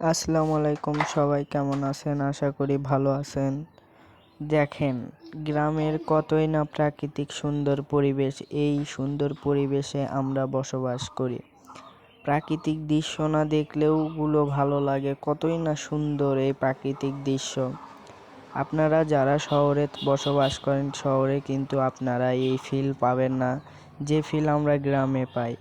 আসসালামু আলাইকুম সবাই কেমন আছেন? আশা করি ভালো আছেন। দেখেন, গ্রামের কতই না প্রাকৃতিক সুন্দর পরিবেশ, এই সুন্দর পরিবেশে আমরা বসবাস করি। প্রাকৃতিক দৃশ্য না দেখলেও গুলো ভালো লাগে, কতই না সুন্দর এই প্রাকৃতিক দৃশ্য। আপনারা যারা শহরে বসবাস করেন, শহরে কিন্তু আপনারা এই ফিল পাবেন না, যে ফিল আমরা গ্রামে পাই।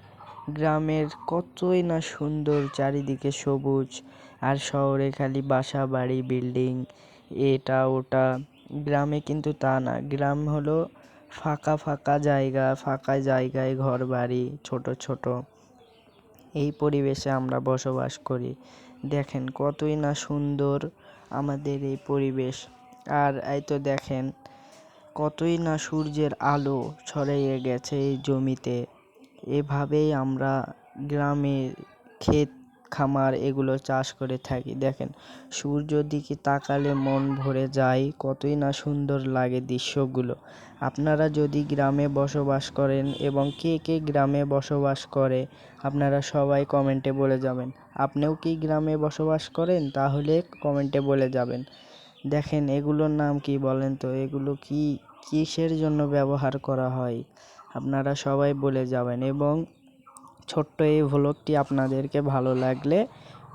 গ্রামের কতই না সুন্দর চারিদিকে সবুজ আর শহরে খালি বাসা, বাড়ি, বিল্ডিং, এটা, ওটা। গ্রামে কিন্তু তা না। গ্রাম হলো ফাঁকা ফাঁকা জায়গা, ফাঁকা জায়গায় ঘর বাড়ি ছোট ছোট। এই পরিবেশে আমরা বসবাস করি। দেখেন কতই না সুন্দর আমাদের এই পরিবেশ। আর এই তো দেখেন কতই না সূর্যের আলো ছড়িয়ে গেছে এই জমিতে। এভাবেই আমরা গ্রামে ক্ষেত, খামার এগুলো চাষ করে থাকি। দেখেন সূর্যর দিকে তাকালে মন ভরে যায়, কতই না সুন্দর লাগে দৃশ্যগুলো। আপনারা যদি গ্রামে বসবাস করেন এবং কে কে গ্রামে বসবাস করে, আপনারা সবাই কমেন্টে বলে যাবেন। আপনিও কি গ্রামে বসবাস করেন? তাহলে কমেন্টে বলে যাবেন। দেখেন, এগুলোর নাম কি বলেন তো? এগুলো কি কিসের জন্য ব্যবহার করা হয়? আপনারা সবাই বলে যাবেন এবং ছোট্ট এই ভ্লগটি আপনাদেরকে ভালো লাগলে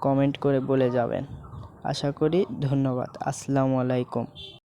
কমেন্ট করে বলে যাবেন। আশা করি ধন্যবাদ। আসসালামু আলাইকুম।